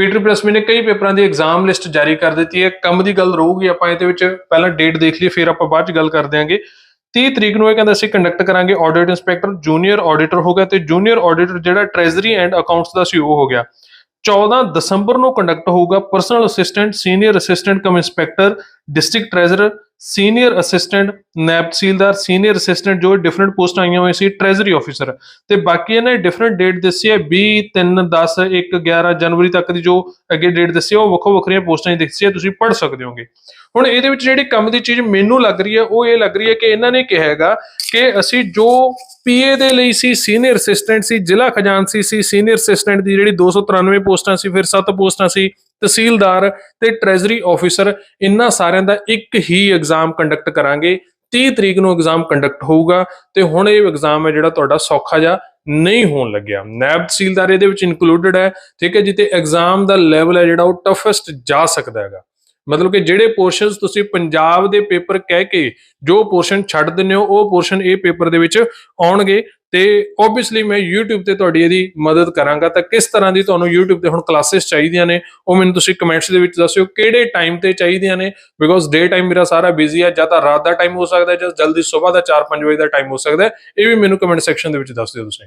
Peter ਪ੍ਰੈਸਮੀ ਨੇ ਕਈ ਪੇਪਰਾਂ ਦੀ ਐਗਜ਼ਾਮ ਲਿਸਟ ਜਾਰੀ ਕਰ ਦਿੱਤੀ ਹੈ। ਕੰਮ ਦੀ ਗੱਲ ਰਹੂਗੀ, ਆਪਾਂ ਇਹਦੇ ਵਿੱਚ ਪਹਿਲਾਂ ਡੇਟ ਦੇਖ ਲਈਏ, ਫਿਰ ਆਪਾਂ ਬਾਅਦ ਚ ਗੱਲ ਕਰ ਦਿਆਂਗੇ। 30 ਤਰੀਕ ਨੂੰ ਇਹ ਕਹਿੰਦਾ ਅਸੀਂ ਕੰਡਕਟ ਕਰਾਂਗੇ ਆਡਿਟ ਇੰਸਪੈਕਟਰ ਜੂਨੀਅਰ ਆਡੀਟਰ ਹੋ ਗਿਆ ਤੇ ਜੂਨੀਅਰ ਆਡੀਟਰ ਜਿਹੜਾ ਟ੍ਰੈਜ਼ਰੀ ਐਂਡ ਅਕਾਊਂਟਸ ਦਾ ਸੀਓ ਹੋ ਗਿਆ। 14 ਦਸੰਬਰ ਨੂੰ ਕੰਡਕਟ ਹੋਊਗਾ personal assistant senior assistant cum inspector district treasurer senior assistant ਨਾਇਬ ਤਹਿਸੀਲਦਾਰ ਸੀਨੀਅਰ ਅਸਿਸਟੈਂਟ ਜੋ ਡਿਫਰੈਂਟ ਪੋਸਟ ਆਈਆਂ ਹੋਈਆਂ ਸੀ ਟ੍ਰੈਜ਼ਰੀ ਆਫੀਸਰ ਤੇ ਬਾਕੀ ਇਹਨਾਂ ਨੇ ਡਿਫਰੈਂਟ ਡੇਟ ਦੱਸੀ ਹੈ 20 3 10 1 11 ਜਨਵਰੀ ਤੱਕ ਦੀ ਜੋ ਅੱਗੇ ਡੇਟ ਦੱਸੀ ਹੈ, ਉਹ ਵੱਖੋ ਵੱਖਰੀਆਂ ਪੋਸਟਾਂ 'ਚ ਦੱਸੀ ਹੈ, ਤੁਸੀਂ ਪੜ੍ਹ ਸਕਦੇ ਹੋਗੇ। ਹੁਣ ਇਹਦੇ ਵਿੱਚ ਜਿਹੜੀ ਕੰਮ ਦੀ ਚੀਜ਼ ਮੈਨੂੰ ਲੱਗ ਰਹੀ ਹੈ, ਉਹ ਇਹ ਲੱਗ ਰਹੀ ਹੈ ਕਿ ਇਹਨਾਂ ਨੇ ਕਿਹਾ ਹੈਗਾ ਕਿ ਅਸੀਂ ਜੋ ਪੀਏ ਦੇ ਲਈ ਸੀ ਸੀਨੀਅਰ ਅਸਿਸਟੈਂਟ ਸੀ, ਜ਼ਿਲ੍ਹਾ ਖਜ਼ਾਨਸੀ ਸੀ ਸੀਨੀਅਰ ਅਸਿਸਟੈਂਟ ਦੀ ਜਿਹੜੀ 293 ਪੋਸਟਾਂ ਸੀ, ਫਿਰ 7 ਪੋਸਟਾਂ ਸੀ ਤਹਿਸੀਲਦਾਰ ਤੇ ਟ੍ਰੈਜ਼ਰੀ ਆਫੀਸਰ ਇਹਨਾਂ ਸਾਰਿਆਂ ਦਾ ਇੱਕ ਹੀ ਐਗਜ਼ਾਮ ਕੰਡਕਟ ਕਰਾਂਗੇ। 30 ਤਰੀਕ ਨੂੰ ਐਗਜ਼ਾਮ ਕੰਡਕਟ ਹੋਊਗਾ ਤੇ ਹੁਣ ਇਹ ਐਗਜ਼ਾਮ ਹੈ ਜਿਹੜਾ ਤੁਹਾਡਾ ਸੌਖਾ ਜਿਹਾ ਨਹੀਂ ਹੋਣ ਲੱਗਿਆ। ਨੈਬ ਤਹਿਸੀਲਦਾਰ ਇਹਦੇ ਵਿੱਚ ਇਨਕਲੂਡਡ ਹੈ। ਠੀਕ ਹੈ ਜਿੱਤੇ ਐਗਜ਼ਾਮ ਦਾ ਲੈਵਲ ਹੈ ਜਿਹੜਾ ਉਹ ਟਫੈਸਟ ਜਾ ਸਕਦਾ ਹੈਗਾ। ਮਤਲਬ ਕਿ ਜਿਹੜੇ ਪੋਰਸ਼ਨਸ ਤੁਸੀਂ ਪੰਜਾਬ ਦੇ ਪੇਪਰ ਕਹਿ ਕੇ ਜੋ ਪੋਰਸ਼ਨ ਛੱਡ ਦਿੰਦੇ ਹੋ, ਉਹ ਪੋਰਸ਼ਨ ਇਹ ਪੇਪਰ ਦੇ ਵਿੱਚ ਆਉਣਗੇ ਤੇ ਓਬਵੀਅਸਲੀ ਮੈਂ YouTube ਤੇ ਤੁਹਾਡੀ ਇਹਦੀ ਮਦਦ ਕਰਾਂਗਾ ਤਾਂ ਕਿਸ ਤਰ੍ਹਾਂ ਦੀ ਤੁਹਾਨੂੰ YouTube ਤੇ ਹੁਣ ਕਲਾਸਿਸ ਚਾਹੀਦੀਆਂ ਨੇ, ਉਹ ਮੈਨੂੰ ਤੁਸੀਂ ਕਮੈਂਟਸ ਦੇ ਵਿੱਚ ਦੱਸਿਓ ਕਿਹੜੇ ਟਾਈਮ ਤੇ ਚਾਹੀਦੀਆਂ ਨੇ ਬਿਕੋਜ਼ ਡੇ ਟਾਈਮ ਮੇਰਾ ਸਾਰਾ ਬਿਜ਼ੀ ਹੈ ਜਾਂ ਤਾਂ ਰਾਤ ਦਾ ਟਾਈਮ ਹੋ ਸਕਦਾ ਹੈ ਜਾਂ ਜਲਦੀ ਸਵੇਰ ਦਾ 4-5 ਵਜੇ ਦਾ ਟਾਈਮ ਹੋ ਸਕਦਾ ਹੈ ਇਹ ਵੀ ਮੈਨੂੰ ਕਮੈਂਟ ਸੈਕਸ਼ਨ ਦੇ ਵਿੱਚ ਦੱਸ ਦਿਓ ਤੁਸੀਂ।